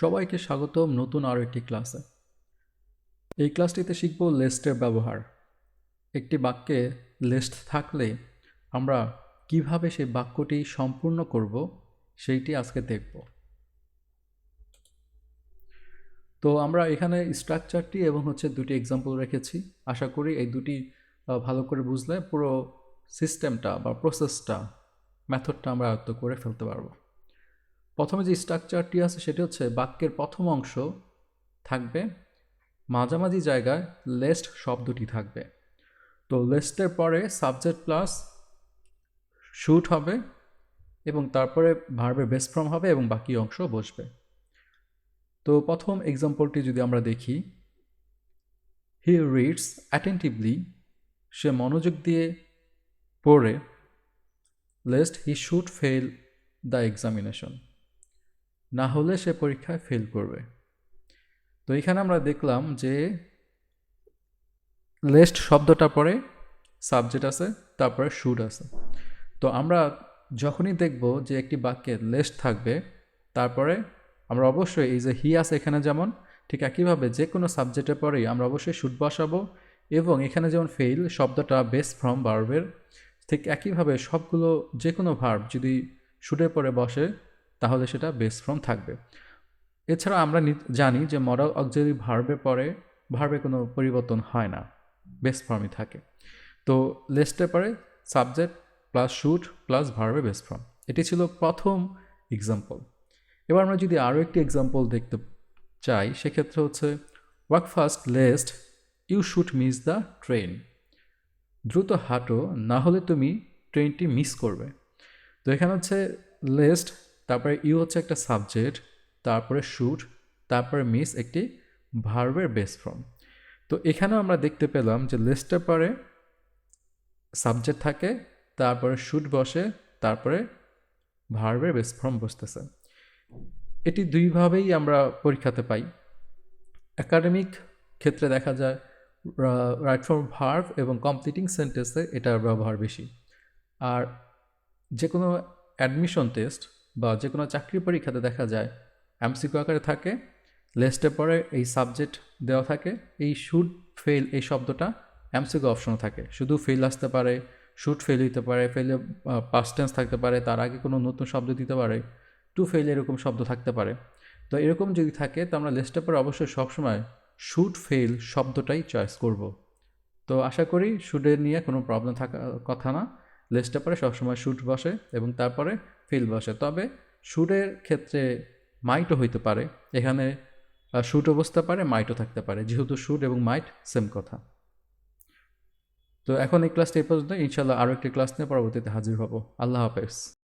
সবাইকে স্বাগতম নতুন আরও একটি ক্লাসে। এই ক্লাসটিতে শিখব লেস্টের ব্যবহার। একটি বাক্যে লেস্ট থাকলে আমরা কীভাবে সেই বাক্যটি সম্পূর্ণ করব সেইটি আজকে দেখব। তো আমরা এখানে স্ট্রাকচারটি এবং হচ্ছে দুটি এক্সাম্পল রেখেছি। আশা করি এই দুটি ভালো করে বুঝলে পুরো সিস্টেমটা বা প্রসেসটা মেথডটা আমরা আয়ত্ত করে ফেলতে পারব। প্রথমে যে স্ট্রাকচারটি আছে সেটি হচ্ছে বাক্যের প্রথম অংশ থাকবে, মাঝামাঝি জায়গায় লেস্ট শব্দটি থাকবে। তো লেস্টের পরে সাবজেক্ট প্লাস শুট হবে এবং তারপরে ভার্বের বেস ফর্ম হবে এবং বাকি অংশ বসবে। তো প্রথম এক্সাম্পলটি যদি আমরা দেখি হি রিডস অ্যাটেন্টিভলি সে মনোযোগ দিয়ে পড়ে lest he should fail the examination না হলে সে পরীক্ষায় ফেল করবে। তো এখানে আমরা দেখলাম যে লেস্ট শব্দটা পরে সাবজেক্ট আছে, তারপরে শুড আছে। তো আমরা যখনই দেখব যে একটি বাক্যে লেস্ট থাকবে, তারপরে আমরা অবশ্যই এই যে হি আছে এখানে যেমন, ঠিক একইভাবে যে কোনো সাবজেক্টের পরেই আমরা অবশ্যই শুড বসাবো এবং এখানে যেমন ফেইল শব্দটা বেস ফ্রম ভার্বের ঠিক একইভাবে সবগুলো যে কোনো ভার্ব যদি শুডের পরে বসে তাহলে সেটা বেস ফর্ম থাকবে। এছাড়া আমরা জানি যে মডেল অক্সিলারি ভার্বের পরে ভার্বে কোনো পরিবর্তন হয় না বেস ফর্মই থাকে। তো লেস্টে পরে সাবজেক্ট প্লাস শুট প্লাস ভার্বে বেস ফর্ম এটি ছিল প্রথম এক্সাম্পল এবার আমরা যদি আরও একটি এক্সাম্পল দেখতে চাই, সেক্ষেত্রে হচ্ছে work first lest you should miss the train দ্রুত হাঁটো, না হলে তুমি ট্রেনটি মিস করবে। তো এখানে হচ্ছে লেস্ট তারপরে ইউ হচ্ছে একটা সাবজেক্ট তারপরে শুট তারপরে মিস একটি ভার্বের বেস ফর্ম তো এখানেও আমরা দেখতে পেলাম যে লিস্টের পরে সাবজেক্ট থাকে, তারপরে শুট বসে, তারপরে ভার্বের বেস ফর্ম বসতেছে। এটি দুইভাবেই আমরা পরীক্ষাতে পাই। একাডেমিক ক্ষেত্রে দেখা যায় রাইট ফর্ম ভার্ভ এবং কমপ্লিটিং সেন্টেন্সে এটার ব্যবহার বেশি। আর যে কোনো অ্যাডমিশন টেস্ট বা যে কোনো চাকরি পরীক্ষাতে দেখা যায় এমসিকিউ আকারে থাকে লেস্টের পরে এই সাবজেক্ট দেওয়া থাকে, এই শুড ফেল এই শব্দটা এমসিকিউ অপশন থাকে। শুধু ফেল আসতে পারে শুড ফেল হইতে পারে ফেলে পাস্ট টেন্স থাকতে পারে, তার আগে কোনো নতুন শব্দ দিতে পারে টু ফেল এরকম শব্দ থাকতে পারে। তো এরকম যদি থাকে, তো আমরা লেস্টের পরে অবশ্যই সবসময় শুড ফেল শব্দটাই চয়েস করব। তো আশা করি শুডের নিয়ে কোনো প্রবলেম থাকা, কথা না। লেস্টের পরে সবসময় শুট বসে এবং তারপরে ফিল বসে। তবে সুরের ক্ষেত্রে মাইটও হইতে পারে। এখানে শুটও বসতে পারে, মাইটও থাকতে পারে। যেহেতু শুট এবং মাইট সেম কথা। তো এখন এই ক্লাসটি এ পর্যন্ত ইনশাল্লাহ আরও একটি ক্লাস নিয়ে পরবর্তীতে হাজির হব। আল্লাহ হাফেজ।